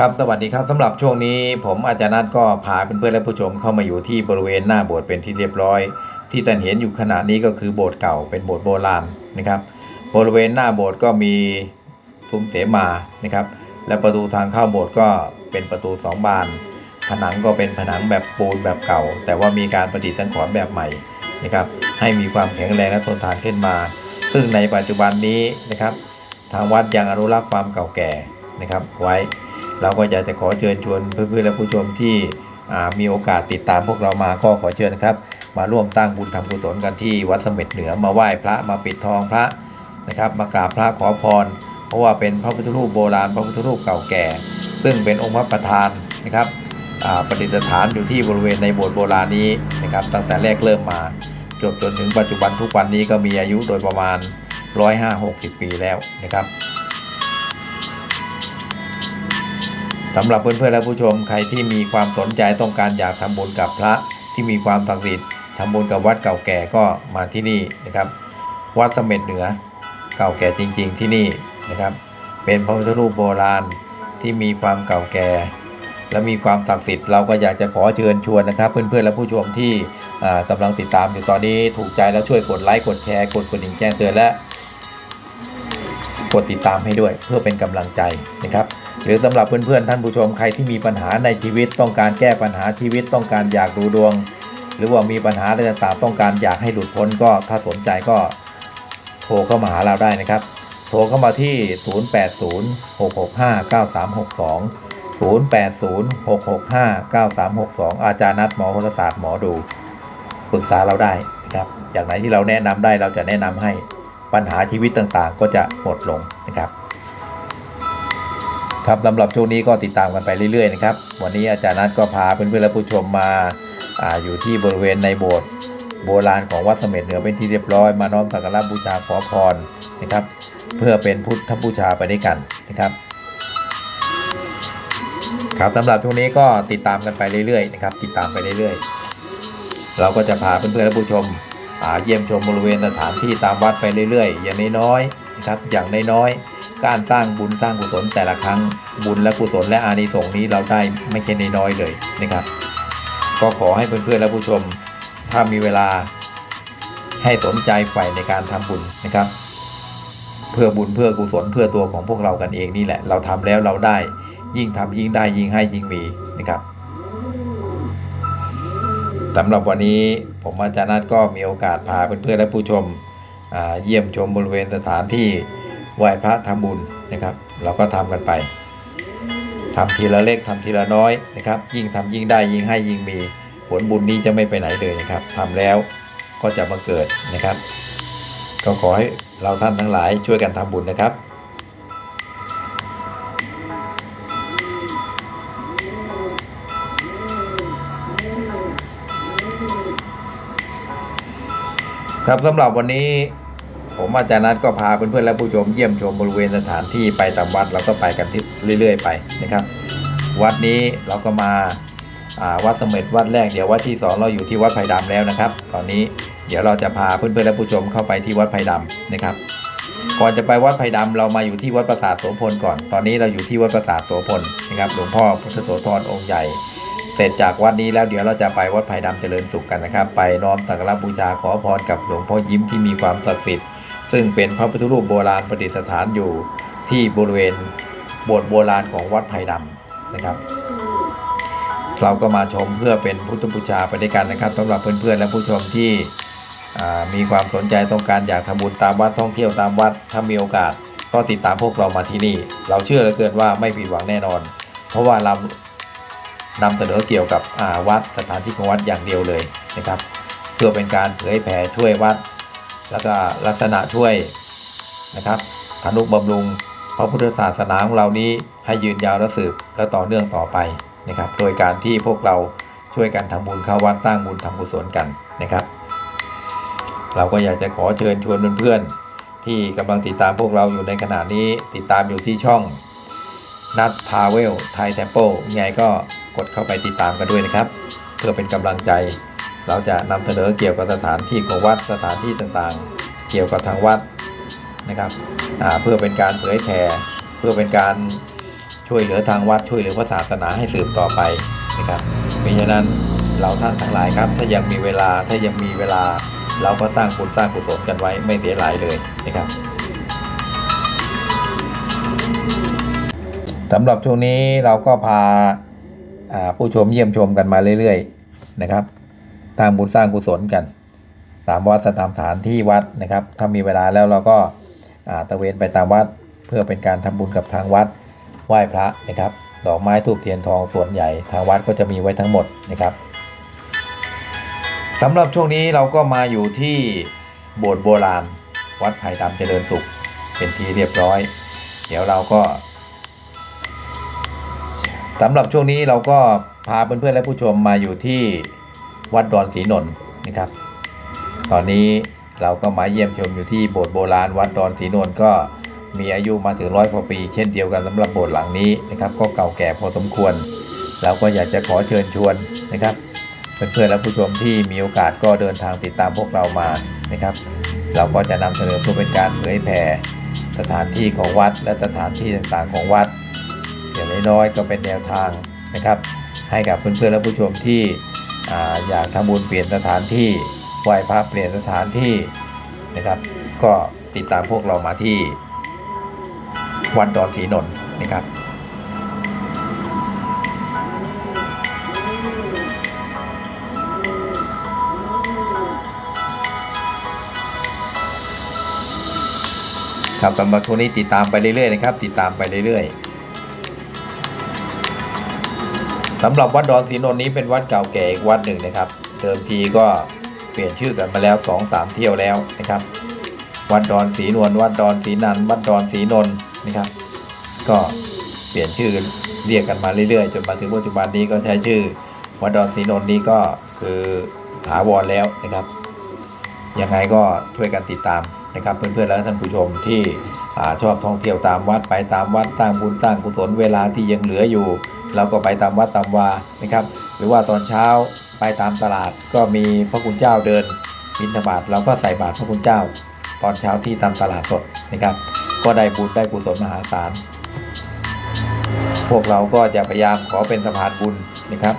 ครับสวัสดีครับสำหรับช่วงนี้ผมอาจารย์นัทก็พาเพื่อนๆและผู้ชมเข้ามาอยู่ที่บริเวณหน้าโบสถ์เป็นที่เรียบร้อย ที่ท่านเห็นอยู่ขณะนี้ก็คือโบสถ์เก่าเป็นโบสถ์โบราณนะครับ บริเวณหน้าโบสถ์ก็มีซุ้มเสมานะครับ และประตูทางเข้าโบสถ์ก็เป็นประตูสองบาน ผนังก็เป็นผนังแบบปูนแบบเก่า แต่ว่ามีการประดิษฐ์สังขรณ์แบบใหม่นะครับให้มีความแข็งแรงและทนทานขึ้นมา ซึ่งในปัจจุบันนี้นะครับ ทางวัดยังอนุรักษ์ความเก่าแก่นะครับ ไว้ เราก็อยากจะขอเชิญชวนเพื่อนๆและผู้ชมที่มีโอกาสติดตามพวกเรามาก็ขอเชิญนะครับ มาร่วมสร้างบุญทำกุศลกันที่วัดเสม็ดเหนือมาไหว้พระมาปิดทองพระนะครับ มากราบพระขอพร เพราะว่าเป็นพระพุทธรูปโบราณพระพุทธรูปเก่าแก่ ซึ่งเป็นองค์พระประธานนะครับประดิษฐานอยู่ที่บริเวณในโบสถ์โบราณนี้นะครับ ตั้งแต่แรกเริ่มมาจบจนถึงปัจจุบันทุกวันนี้ก็มีอายุโดยประมาณ 105-60 ปีแล้วนะครับ สำหรับเพื่อนๆและผู้ชมใครที่มีความสนใจต้องการอยากทำบุญกับพระที่มีความศักดิ์สิทธิ์ทำบุญกับวัดเก่าแก่ก็มาที่นี่นะครับ วัดเสม็ดเหนือเก่าแก่จริง ๆ ที่นี่นะครับ เป็นพระพุทธรูปโบราณที่มีความเก่าแก่ และมีความศักดิ์สิทธิ์เราก็อยากจะขอเชิญชวนนะครับ เพื่อนๆและผู้ชมที่อ่ากำลังติดตามอยู่ตอนนี้ถูกใจแล้วช่วยกดไลค์กดแชร์กดกระดิ่งแจ้งเตือนและ กดติดตามให้ด้วยเพื่อเป็นกำลังใจนะครับ หรือสำหรับเพื่อนๆท่านผู้ชมใครที่มีปัญหาในชีวิต ต้องการแก้ปัญหาชีวิตต้องการอยากดูดวง หรือว่ามีปัญหาอะไรต่างๆ ต้องการอยากให้หลุดพ้นก็ถ้าสนใจก็โทรเข้ามาหาเราได้นะครับ โทรเข้ามาที่ 0806659362 0806659362 อาจารย์นัดหมอโหราศาสตร์หมอดูปรึกษาเราได้นะครับ จากไหนที่เราแนะนำได้เราจะแนะนำให้ ปัญหาชีวิตต่างๆ ก็จะหมดลงนะครับ ครับสำหรับช่วงนี้ก็ติดตามกันไปเรื่อยๆนะครับ วันนี้อาจารย์นัทก็พาเพื่อนๆและผู้ชมมาอาอยู่ที่บริเวณในโบสถ์โบราณของวัดเสม็ดเหนือเป็นที่เรียบร้อยมาน้อมสักการะบูชาขอพรนะครับ เพื่อเป็นพุทธบูชาไปด้วยกันนะครับ ครับสำหรับช่วงนี้ก็ติดตามกันไปเรื่อยๆนะครับ ติดตามไปเรื่อยๆ เราก็จะพาเพื่อนๆและผู้ชมาเยี่ยมชมบริเวณสถานที่ตามวัดไปเรื่อยๆ อย่างน้อยๆนะครับอย่างน้อยๆการสร้างบุญสร้างกุศลแต่ละครั้งบุญและกุศลและอานิสงส์นี้เราได้ไม่ใช่น้อยๆเลยนะครับ ก็ขอให้เพื่อนๆและผู้ชม ถ้ามีเวลาให้สนใจใฝ่ในการทำบุญนะครับ เพื่อบุญเพื่อกุศลเพื่อตัวของพวกเรากันเองนี่แหละ เราทำแล้วเราได้ ยิ่งทำยิ่งได้ยิ่งให้ยิ่งมีนะครับ สำหรับวันนี้ผมอาจารย์นัทก็มีโอกาสพาเพื่อนๆและผู้ชมเยี่ยมชมบริเวณสถานที่ไหว้พระทำบุญนะครับ เราก็ทำกันไปทำทีละเล็กทำทีละน้อยนะครับ ยิ่งทำยิ่งได้ยิ่งให้ยิ่งมีผลบุญนี้จะไม่ไปไหนเลยนะครับทำแล้วก็จะมาเกิดนะครับ ก็ขอให้เราท่านทั้งหลายช่วยกันทำบุญนะครับ ครับสำหรับวันนี้ผมอาจารย์นัทก็พาเพื่อนๆและผู้ชมเยี่ยมชมบริเวณสถานที่ไปตามวัดเราก็ไปกันที่เรื่อย ๆ ไปนะครับ วัดนี้เราก็มาาวัดสม็ดวัดแรกเดี๋ยววัดที่สองเราอยู่ที่วัดไผ่ดำแล้วนะครับ ตอนนี้เดี๋ยวเราจะพาเพื่อนๆและผู้ชมเข้าไปที่วัดไผ่ดำนะครับ ก่อนจะไปวัดไผ่ดำเรามาอยู่ที่วัดปราสาทโสพลก่อน ตอนนี้เราอยู่ที่วัดปราสาทโสพลนะครับหลวงพ่อพุทธโสธรองค์ใหญ่ เสร็จจากวัดนี้แล้วเดี๋ยวเราจะไปวัดไผ่ดำเจริญสุขกันนะครับ ไปน้อมสักการบูชาขอพรกับหลวงพ่อยิ้มที่มีความศักดิ์สิทธิ์ซึ่งเป็นพระพุทธรูปโบราณประดิษฐานอยู่ที่บริเวณโบสถ์โบราณของวัดไผ่ดำนะครับ เราก็มาชมเพื่อเป็นพุทธบูชาไปด้วยกันนะครับสำหรับเพื่อนๆและผู้ชมที่มีความสนใจต้องการอยากทำบุญตามวัดท่องเที่ยวตามวัดถ้ามีโอกาส ก็ติดตามพวกเรามาที่นี่ เราเชื่อเหลือเกินว่าไม่ผิดหวังแน่นอน เพราะว่าเรา นำเสนอเกี่ยวกับวัดสถานที่ของวัดอย่างเดียวเลยนะครับ เพื่อเป็นการเผยแผ่ช่วยวัด แล้วก็ลักษณะช่วยนะครับธนุบำรุงพระพุทธศาสนาของเรานี้ให้ยืนยาวและสืบและต่อเนื่องต่อไปนะครับ โดยการที่พวกเราช่วยกันทำบุญเข้าวัดสร้างบุญทำกุศลกันนะครับ เราก็อยากจะขอเชิญชวนเพื่อนๆที่กำลังติดตามพวกเราอยู่ในขณะนี้ติดตามอยู่ที่ช่อง นัดทาเวลไทยเทมเปิลยังไงก็กดเข้าไปติดตามกันด้วยนะครับ เพื่อเป็นกำลังใจ เราจะนำเสนอเกี่ยวกับสถานที่ของวัดสถานที่ต่างๆ เกี่ยวกับทางวัดนะครับเพื่อเป็นการเผยแผ่เพื่อเป็นการช่วยเหลือทางวัดช่วยเหลือพระศาสนาให้สืบต่อไปนะครับเพราะฉะนั้นเราท่านทั้งหลายครับ ถ้ายังมีเวลาถ้ายังมีเวลาเราก็สร้างบุญสร้างกุศลกันไว้ไม่เสียหลายเลยนะครับ สำหรับช่วงนี้เราก็พาาผู้ชมเยี่ยมชมกันมาเรื่อยๆนะครับสร้างบุญสร้างกุศลกัน ตามวัดตามสถานที่วัดนะครับ ถ้ามีเวลาแล้วเราก็าตะเวนไปตามวัดเพื่อเป็นการทำบุญกับทางวัดไหว้พระนะครับ ดอกไม้ทูบเทียนทองส่วนใหญ่ทางวัดก็จะมีไว้ทั้งหมดนะครับสำหรับช่วงนี้เราก็มาอยู่ที่โบสถ์โบราณ วัดไผ่ดำเจริญสุข เป็นที่เรียบร้อย เดี๋ยวเราก็ สำหรับช่วงนี้เราก็พาเพื่อนๆและผู้ชมมาอยู่ที่วัดดอนศรีนนท์นะครับ ตอนนี้เราก็มาเยี่ยมชมอยู่ที่โบสถ์โบราณวัดดอนศรีนนท์ก็มีอายุมาถึงร้อยกว่าปี เช่นเดียวกันสำหรับโบสถ์หลังนี้นะครับ ก็เก่าแก่พอสมควร เราก็อยากจะขอเชิญชวนนะครับเพื่อนๆและผู้ชมที่มีโอกาสก็เดินทางติดตามพวกเรามานะครับ เราก็จะนำเสนอเพื่อเป็นการเผยแผ่สถานที่ของวัดและสถานที่ต่างๆของวัด น้อยๆก็เป็นแนวทางนะครับ ให้กับเพื่อนๆและผู้ชมที่ออยากทำบุญเปลี่ยนสถานที่ไหว้พระเปลี่ยนสถานที่นะครับ ก็ติดตามพวกเรามาที่วัดดอนศรีนนท์นะครับครับสำหรับช่วงนี้ติดตามไปเรื่อยๆนะครับ ติดตามไปเรื่อยๆ สำหรับวัดดอนศรีนนท์นี้เป็นวัดเก่าแก่อีกวัดหนึ่งนะครับ เดิมทีก็เปลี่ยนชื่อกันมาแล้ว2อสามเที่ยวแล้วนะครับ วัดดอนศรีนวลวัดดอนศรีนันวัดดอนศรีนนท์นะครับ ก็เปลี่ยนชื่อเรียกกันมาเรื่อยๆจนมาถึงปัจจุบันนี้ก็ใช้ชื่อ วัดดอนศรีนนท์นี้ก็คือถาวรแล้วนะครับยังไงก็ช่วยกันติดตามนะครับ เพื่อนๆและท่านผู้ชมที่อชอบท่องเที่ยวตามวัดไปตามวัดสร้างบุญสร้างกุศลเวลาที่ยังเหลืออยู่ เราก็ไปตามวัดตามวานะครับ หรือว่าตอนเช้าไปตามตลาดก็มีพระคุณเจ้าเดินบิณฑบาตเราก็ใส่บาตรพระคุณเจ้า ตอนเช้าที่ตามตลาดสดนะครับ ก็ได้บุญได้กุศลมหาศาลพวกเราก็จะพยายามขอเป็นสะพานบุญนะครับ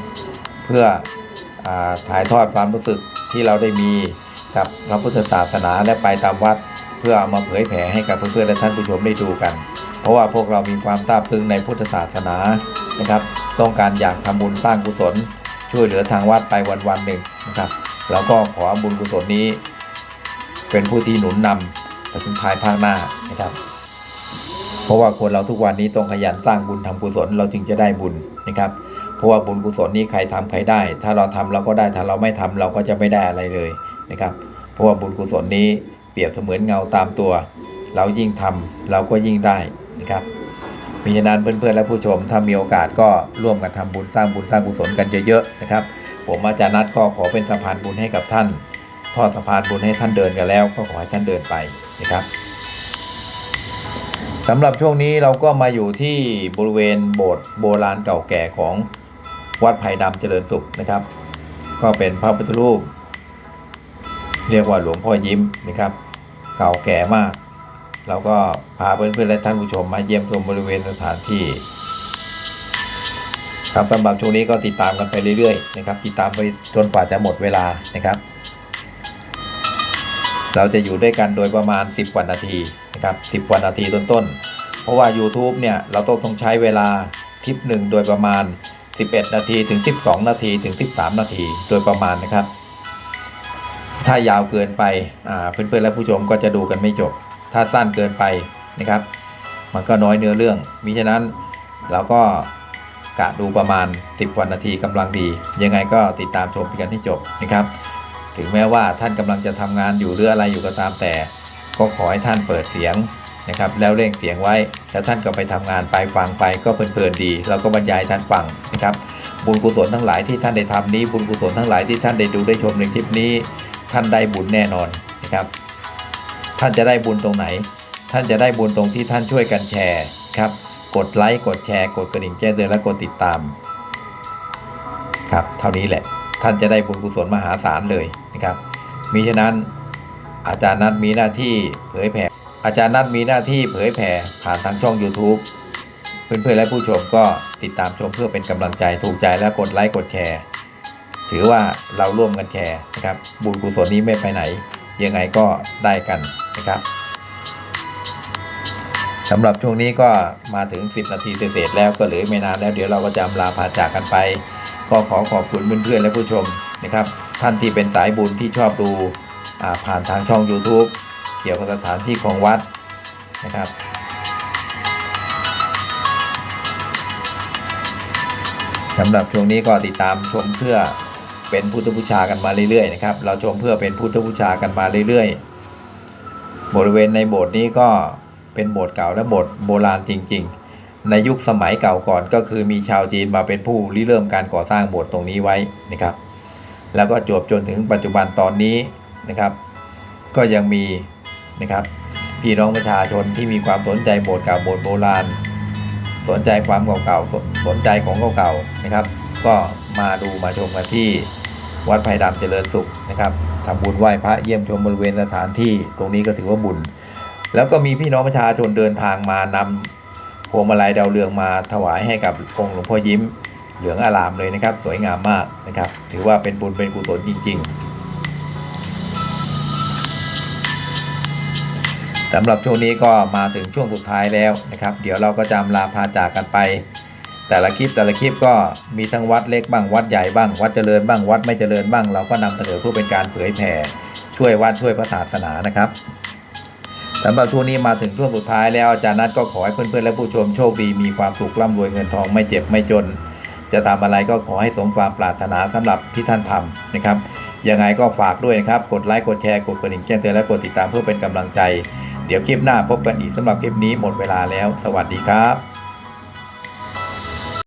เพื่ออถ่ายทอดความรู้สึกที่เราได้มีกับพระพุทธศาสนาและไปตามวัด เพื่อเอามาเผยแผ่ให้กับเพื่อนๆและท่านผู้ชมได้ดูกัน เพราะว่าพวกเรามีความซาบซึ้งในพุทธศาสนา นะครับ ต้องการอยากทำบุญสร้างกุศล ช่วยเหลือทางวัดไปวันๆหนึ่งนะครับเราก็ขอบุญกุศลนี้ เป็นผู้ที่หนุนนำแต่ถึงภายภาคหน้านะครับ เพราะว่าคนเราทุกวันนี้ต้องขยันสร้างบุญทำกุศลเราจึงจะได้บุญนะครับ เพราะว่าบุญกุศลนี้ใครทำใครได้ ถ้าเราทำเราก็ได้ถ้าเราไม่ทำเราก็จะไม่ได้อะไรเลยนะครับ เพราะว่าบุญกุศลนี้เปรียบเสมือนเงาตามตัว เรายิ่งทำเราก็ยิ่งได้นะครับ มีฉะนั้นเพื่อนๆและผู้ชมถ้ามีโอกาสก็ร่วมกันทำบุญสร้างบุญสร้างกุศลกันเยอะๆนะครับ ผมอาจารย์นัทก็ขอเป็นสะพานบุญให้กับท่าน ทอดสะพานบุญให้ท่านเดินกันแล้ว ก็ขอให้ท่านเดินไปนะครับสำหรับช่วงนี้เราก็มาอยู่ที่บริเวณโบสถ์โบราณเก่าแก่ของวัดไผ่ดำเจริญสุขนะครับ ก็เป็นพระพุทธรูป เรียกว่าหลวงพ่อยิ้มนะครับ เก่าแก่มาก เราก็พาเพื่อนๆและท่านผู้ชมมาเยี่ยมชมบริเวณสถานที่ ครับสำหรับช่วงนี้ก็ติดตามกันไปเรื่อยๆนะครับ ติดตามไปจนกว่าจะหมดเวลานะครับ เราจะอยู่ด้วยกันโดยประมาณ 10กว่านาทีนะครับ10กว่านาทีต้นๆ เพราะว่า YouTube เนี่ยเราต้องใช้เวลาคลิปหนึ่งโดยประมาณ 11 นาทีถึง 12 นาทีถึง 13 นาทีโดยประมาณนะครับ ถ้ายาวเกินไปเพื่อนๆและผู้ชมก็จะดูกันไม่จบ ถ้าสั้นเกินไปนะครับ มันก็น้อยเนื้อเรื่องมิฉะนั้นเราก็กะดูประมาณ 10ว่านาทีกำลังดี ยังไงก็ติดตามชมกันให้จบนะครับ ถึงแม้ว่าท่านกำลังจะทำงานอยู่หรืออะไรอยู่ก็ตามแต่ ก็ขอให้ท่านเปิดเสียงนะครับ แล้วเร่งเสียงไว้แล้วท่านก็ไปทำงานไปฟังไปก็เพลินๆดี เราก็บรรยายท่านฟังนะครับ บุญกุศลทั้งหลายที่ท่านได้ทำนี้บุญกุศลทั้งหลายที่ท่านได้ดูได้ชมในคลิปนี้ ท่านได้บุญแน่นอนนะครับ ท่านจะได้บุญตรงไหน ท่านจะได้บุญตรงที่ท่านช่วยกันแชร์ครับ กดไลค์กดแชร์กดกระดิ่งแจ้งเตือนและกดติดตาม ครับ เท่านี้แหละ ท่านจะได้บุญกุศลมหาศาลเลยนะครับ มิฉะนั้นอาจารย์นัทมีหน้าที่เผยแผ่ อาจารย์นัทมีหน้าที่เผยแผ่ผ่านทางช่อง YouTube เพื่อนๆและผู้ชมก็ติดตามชมเพื่อเป็นกำลังใจถูกใจแล้วกดไลค์กดแชร์ ถือว่าเราร่วมกันแชร์นะครับ บุญกุศลนี้ไม่ไปไหน ยังไงก็ได้กันนะครับสำหรับช่วงนี้ก็มาถึง 10 นาทีเศษแล้วก็เหลือไม่นานแล้วเดี๋ยวเราก็จะลาพาจากกันไป ก็ขอขอบคุณเพื่อนๆและผู้ชมนะครับ ท่านที่เป็นสายบุญที่ชอบดูผ่านทางช่อง YouTube เกี่ยวกับสถานที่ของวัดนะครับ สำหรับช่วงนี้ก็ติดตามชมเพื่อ เป็นพุทธบูชากันมาเรื่อยๆนะครับ เราชมเพื่อเป็นพุทธบูชากันมาเรื่อยๆ บริเวณในโบสถ์นี้ก็เป็นโบสถ์เก่าและโบสถ์โบราณจริง ๆ ในยุคสมัยเก่าก่อนก็คือมีชาวจีนมาเป็นผู้ริเริ่มการก่อสร้างโบสถ์ตรงนี้ไว้นะครับ แล้วก็จวบจนถึงปัจจุบันตอนนี้นะครับ ก็ยังมีนะครับพี่น้องประชาชนที่มีความสนใจโบสถ์เก่าโบสถ์โบราณ สนใจความเก่าๆสสนใจของเก่าๆนะครับ ก็มาดูมาชมกันที่ วัดไผ่ดำเจริญสุขนะครับทำบุญไหว้พระเยี่ยมชมบริเวณสถานที่ตรงนี้ก็ถือว่าบุญ แล้วก็มีพี่น้องประชาชนเดินทางมานำพวงมาลัยดาวเรืองมาถวายให้กับองค์หลวงพ่อยิ้มเหลืองอารามเลยนะครับ สวยงามมากนะครับ ถือว่าเป็นบุญเป็นกุศลจริง ๆสำหรับช่วงนี้ก็มาถึงช่วงสุดท้ายแล้วนะครับ เดี๋ยวเราก็จะลาพาจากกันไป แต่ละคลิปแต่ละคลิปก็มีทั้งวัดเล็กบ้างวัดใหญ่บ้างวัดเจริญบ้างวัดไม่เจริญบ้าง เราก็นำเสนอเพื่อเป็นการเผยแผ่ช่วยวัดช่วยพระศาสนานะครับสำหรับช่วงนี้มาถึงช่วงสุดท้ายแล้วอาจารย์นัทก็ขอให้เพื่อนๆและผู้ชมโชคดีมีความสุขร่ำรวยเงินทองไม่เจ็บไม่จน จะทำอะไรก็ขอให้สมความปรารถนาสำหรับที่ท่านทำนะครับยังไงก็ฝากด้วยนะครับ กดไลค์กดแชร์กดกระดิ่งแจ้งเตือนและกดติดตามเพื่อเป็นกำลังใจ เดี๋ยวคลิปหน้าพบกันอีกสำหรับคลิปนี้หมดเวลาแล้ว สวัสดีครับ